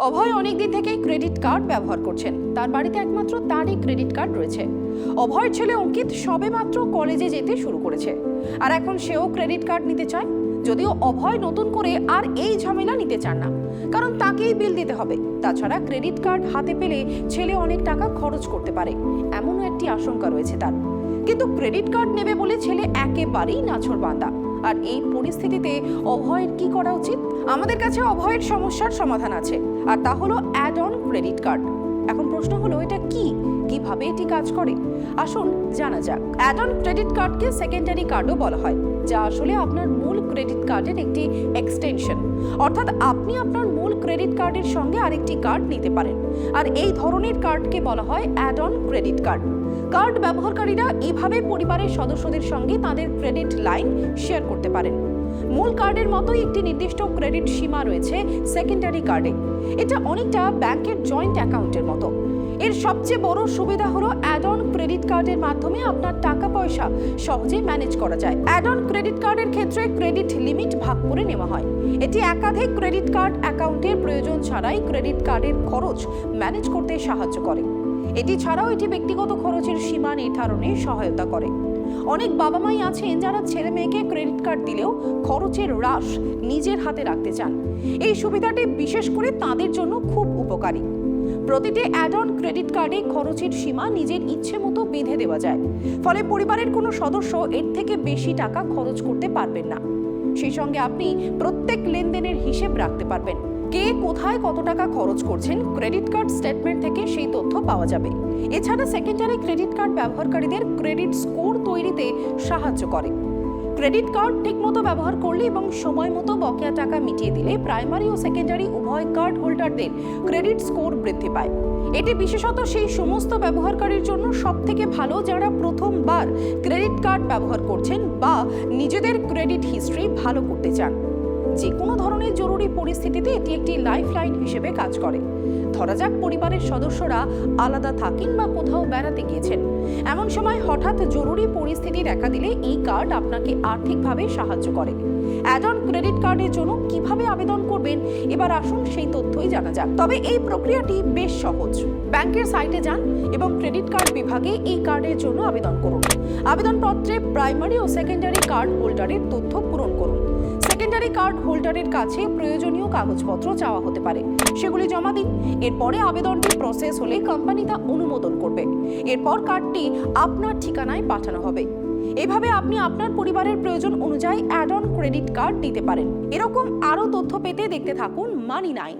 অভয় অনেকদিন থেকেই credit card ব্যবহার করছেন। তার বাড়িতে একমাত্র তারই ক্রেডিট কার্ড রয়েছে। অভয়ের ছেলে অঙ্কিত সবেমাত্র কলেজে যেতে শুরু করেছে। আর এখন সেও ক্রেডিট কার্ড নিতে চায়। যদিও অভয় নতুন করে আর এই ঝামেলা নিতে চান না। কারণ তাকেই বিল দিতে হবে। তাছাড়া ক্রেডিট কার্ড হাতে পেলে ছেলে অনেক টাকা খরচ করতে পারে। এমনও একটি আশঙ্কা রয়েছে তার। কিন্তু ক্রেডিট কার্ড নেবে বলে ছেলে একেবারেই নাছর বান্দা আর এই পরিস্থিতিতে অভয়ের কি করা উচিত? আমাদের কাছে অভয়ের সমস্যার সমাধান আছে। আর তা হলো অ্যাড অন ক্রেডিট কার্ড এখন প্রশ্ন হলো, এটা কি? কীভাবে এটি কাজ করে? আসুন জানা যাক। অ্যাড অন ক্রেডিট কার্ডকে সেকেন্ডারি কার্ডও বলা হয়, যা আসলে আপনার মূল ক্রেডিট কার্ডের একটি এক্সটেনশন অর্থাৎ আপনি আপনার মূল ক্রেডিট কার্ডের সঙ্গে আরেকটি কার্ড নিতে পারেন। আর এই ধরনের কার্ডকে বলা হয় add on credit card card ব্যবহারকারীরা এভাবে পরিবারের সদস্যদের সঙ্গে তাদের ক্রেডিট লাইন শেয়ার করতে পারেন। মূল কার্ডের মতোই একটি নির্দিষ্ট ক্রেডিট সীমা রয়েছে সেকেন্ডারি কার্ডে। এটা অনেকটা ব্যাংকের জয়েন্ট অ্যাকাউন্টের মতো। এর সবচেয়ে বড় সুবিধা হলো অ্যাড অন ক্রেডিট কার্ডের মাধ্যমে আপনার টাকা পয়সা সহজে ম্যানেজ করা যায়। অ্যাড অন ক্রেডিট কার্ডের ক্ষেত্রে ক্রেডিট লিমিট ভাগ করে নেওয়া হয়। এটি একাধিক ক্রেডিট কার্ড অ্যাকাউন্টের প্রয়োজন ছাড়াই ক্রেডিট কার্ডের খরচ ম্যানেজ করতে সাহায্য করে। এটি ছাড়াও এটি ব্যক্তিগত খরচের সীমা নির্ধারণে সহায়তা করে। অনেক বাবা মাই আছেন যারা ছেলে মেয়েকে ক্রেডিট কার্ড দিলেও খরচের হ্রাস নিজের হাতে রাখতে চান। এই সুবিধাটি বিশেষ করে তাদের জন্য খুব উপকারী। প্রতিটি অ্যাড অন ক্রেডিট কার্ডে খরচের সীমা নিজের ইচ্ছে মতো বেঁধে দেওয়া যায়। ফলে পরিবারের কোনো সদস্য এর থেকে বেশি টাকা খরচ করতে পারবেন না। সেই সঙ্গে আপনি প্রত্যেক লেনদেনের হিসেব রাখতে পারবেন। কে কোথায় কত টাকা খরচ করছেন ক্রেডিট কার্ড স্টেটমেন্ট থেকে সেই তথ্য পাওয়া যাবে। এছাড়া সেকেন্ডারি ক্রেডিট কার্ড ব্যবহারকারীদের ক্রেডিট স্কোর তৈরিতে সাহায্য করে। ক্রেডিট কার্ড ঠিকমতো ব্যবহার করলে এবং সময় মতো বকেয়া টাকা মিটিয়ে দিলে প্রাইমারি ও সেকেন্ডারি উভয় কার্ড হোল্ডারদের ক্রেডিট স্কোর বৃদ্ধি পায়। এটি বিশেষত সেই সমস্ত ব্যবহারকারীর জন্য সব থেকে ভালো যারা প্রথমবার ক্রেডিট কার্ড ব্যবহার করছেন বা নিজেদের ক্রেডিট হিস্ট্রি ভালো করতে চান। যে কোনো ধরনের জরুরি পরিস্থিতিতে এটি একটি লাইফ লাইন হিসেবে কাজ করে। ধরা যাক পরিবারের সদস্যরা আলাদা থাকেন বা কোথাও বেড়াতে গিয়েছেন। এমন সময় হঠাৎ জরুরি পরিস্থিতি দেখা দিলে এই কার্ড আপনাকে আর্থিকভাবে সাহায্য করে। অ্যাড অন ক্রেডিট কার্ডের জন্য কীভাবে আবেদন করবেন? এবার আসুন সেই তথ্যই জানা যাক। তবে এই প্রক্রিয়াটি বেশ সহজ। ব্যাংকের সাইটে যান এবং ক্রেডিট কার্ড বিভাগে এই কার্ডের জন্য আবেদন করুন। আবেদনপত্রে প্রাইমারি ও সেকেন্ডারি কার্ড হোল্ডারের তথ্য পূরণ করুন। সেকেন্ডারি কার্ড হোল্ডারের কাছে প্রয়োজনীয় কাগজপত্র চাওয়া হতে পারে। সেগুলি জমা দিন। এরপরে আবেদনটি প্রসেস হলে কোম্পানি তা অনুমোদন করবে। এরপর কার্ডটি আপনার ঠিকানায় পাঠানো হবে। এভাবে আপনি আপনার পরিবারের প্রয়োজন অনুযায়ী অ্যাড অন ক্রেডিট কার্ড নিতে পারেন। এরকম আরও তথ্য পেতে দেখতে থাকুন মানি নাইন